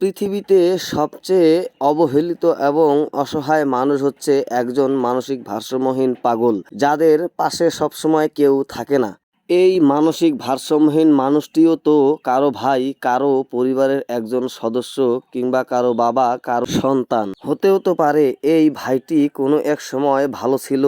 পৃথিবীতে সবচেয়ে অবহেলিত এবং অসহায় মানুষ হচ্ছে একজন মানসিক ভারসাম্যহীন পাগল, যাদের পাশে সবসময় কেউ থাকে না। এই মানসিক ভারসাম্যহীন মানুষটিও তো কারও ভাই, কারও পরিবারের একজন সদস্য কিংবা কারও বাবা, কারও সন্তান। হতেও তো পারে এই ভাইটি কোনো এক সময় ভালো ছিল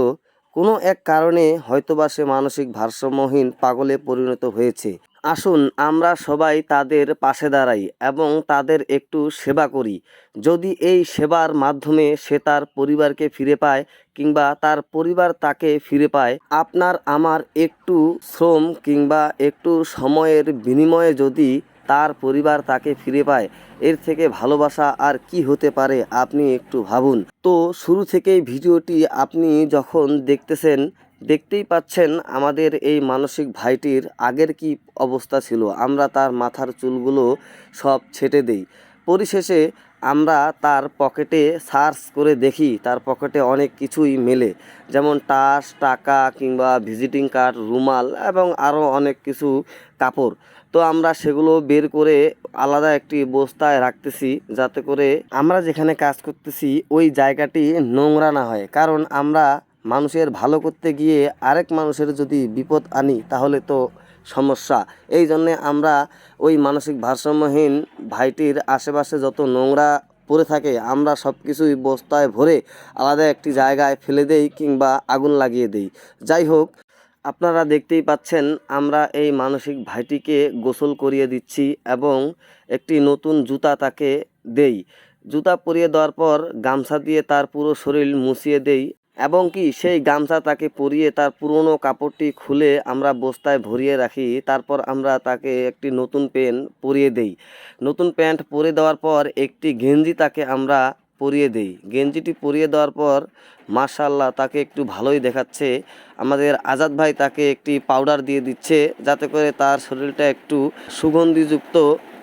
কোনো এক কারণে হয়তোবা সে মানসিক ভারসাম্যহীন পাগলে পরিণত হয়েছে। আসুন আমরা সবাই তাদের পাশে দাঁড়াই এবং তাদের একটু সেবা করি। যদি এই সেবার মাধ্যমে সে তার পরিবারকে ফিরে পায় কিংবা তার পরিবার তাকে ফিরে পায়, আপনার আমার একটু শ্রম কিংবা একটু সময়ের বিনিময়ে যদি তার পরিবার তাকে ফিরে পায়। এর থেকে ভালোবাসা আর কি হতে পারে আপনি একটু ভাবুন। তো শুরু থেকেই ভিডিওটি আপনি যখন দেখতেছেন, দেখতেই পাচ্ছেন আমাদের এই মানসিক ভাইটির আগের কি অবস্থা ছিল। আমরা তার মাথার চুলগুলো সব ছেটে দেই। পরিশেষে আমরা তার পকেটে সার্চ করে দেখি, তার পকেটে অনেক কিছুই মেলে। যেমন টাস, টাকা কিংবা ভিজিটিং কার্ড, রুমাল এবং আরও অনেক কিছু কাপড়। তো আমরা সেগুলো বের করে আলাদা একটি বস্তায় রাখতেছি যাতে করে আমরা যেখানে কাজ করতেছি ওই জায়গাটি নোংরা না হয়। কারণ আমরা মানুষের ভালো করতে গিয়ে আরেক মানুষের যদি বিপদ আনি, তাহলে তো সমস্যা। এই জন্যে আমরা ওই মানসিক ভারসাম্যহীন ভাইটির আশেপাশে যত নোংরা পড়ে থাকে, আমরা সব কিছুই বস্তায় ভরে আলাদা একটি জায়গায় ফেলে দেই কিংবা আগুন লাগিয়ে দেই। যাই হোক, আপনারা দেখতেই পাচ্ছেন আমরা এই মানসিক ভাইটিকে গোসল করিয়ে দিচ্ছি এবং একটি নতুন জুতা তাকে দেই। জুতা পরিয়ে দেওয়ার পর গামছা দিয়ে তার পুরো শরীর মুছিয়ে দেই। এবং কি সেই গামছা তাকে পরিয়ে তার পুরনো কাপড়টি খুলে আমরা বস্তায় ভরিয়ে রাখি, তারপর আমরা তাকে একটি নতুন প্যান্ট পরিয়ে দেই। নতুন প্যান্ট পরে দেওয়ার পর একটি গেঞ্জি তাকে আমরা পরিয়ে দেই। গেঞ্জিটি পরিয়ে দেওয়ার পর মার্শাল্লাহ তাকে একটু ভালোই দেখাচ্ছে। আমাদের আজাদ ভাই তাকে একটি পাউডার দিয়ে দিচ্ছে, যাতে করে তার শরীরটা একটু সুগন্ধিযুক্ত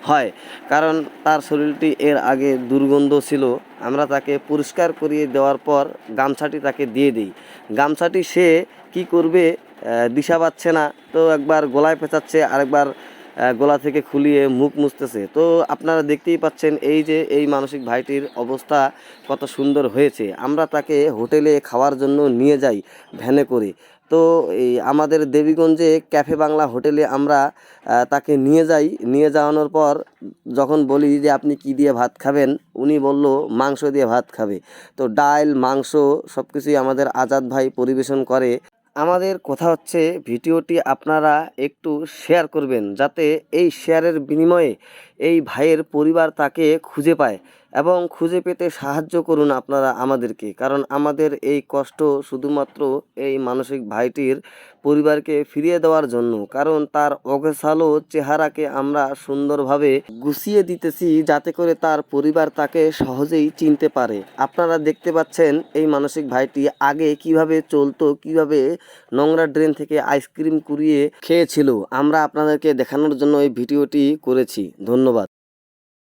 হয়। কারণ তার শরীরটি এর আগে দুর্গন্ধ ছিল। আমরা তাকে পরিষ্কার করিয়ে দেওয়ার পর গামছাটি তাকে দিয়ে দিই। গামছাটি সে কি করবে? দিশা পাচ্ছে না। তো একবার গলায় পেঁচাচ্ছে, আরেকবার গলা থেকে খুলিয়ে মুখ মুছতেছে। তো আপনারা দেখতেই পাচ্ছেন এই যে এই মানসিক ভাইটির অবস্থা কত সুন্দর হয়েছে। আমরা তাকে হোটেলে খাওয়ার জন্য নিয়ে যাই, ভ্যানে করে। তো এই আমাদের দেবীগঞ্জে ক্যাফে বাংলা হোটেলে আমরা তাকে নিয়ে যাই। নিয়ে যাওয়ানোর পর যখন বলি যে, আপনি কি দিয়ে ভাত খাবেন? উনি বলল, মাংস দিয়ে ভাত খাবে। তো ডাল, মাংস সব কিছুই আমাদের আজাদ ভাই পরিবেশন করে। আমাদের কথা হচ্ছে, ভিডিওটি আপনারা একটু শেয়ার করবেন, যাতে এই শেয়ারের বিনিময়ে এই ভাইয়ের পরিবার তাকে খুঁজে পায়। এবং খুঁজে পেতে সাহায্য করুন আপনারা আমাদেরকে। কারণ আমাদের এই কষ্ট শুধুমাত্র এই মানসিক ভাইটির পরিবারকে ফিরিয়ে দেওয়ার জন্য। কারণ তার অগোছালো চেহারাকে আমরা সুন্দরভাবে গুছিয়ে দিতেছি যাতে করে তার পরিবার তাকে সহজেই চিনতে পারে। আপনারা দেখতে পাচ্ছেন এই মানসিক ভাইটি আগে কীভাবে চলতো, কীভাবে নোংরা ড্রেন থেকে আইসক্রিম কুড়িয়ে খেয়েছিল। আমরা আপনাদেরকে দেখানোর জন্য এই ভিডিওটি করেছি। ধন্যবাদ।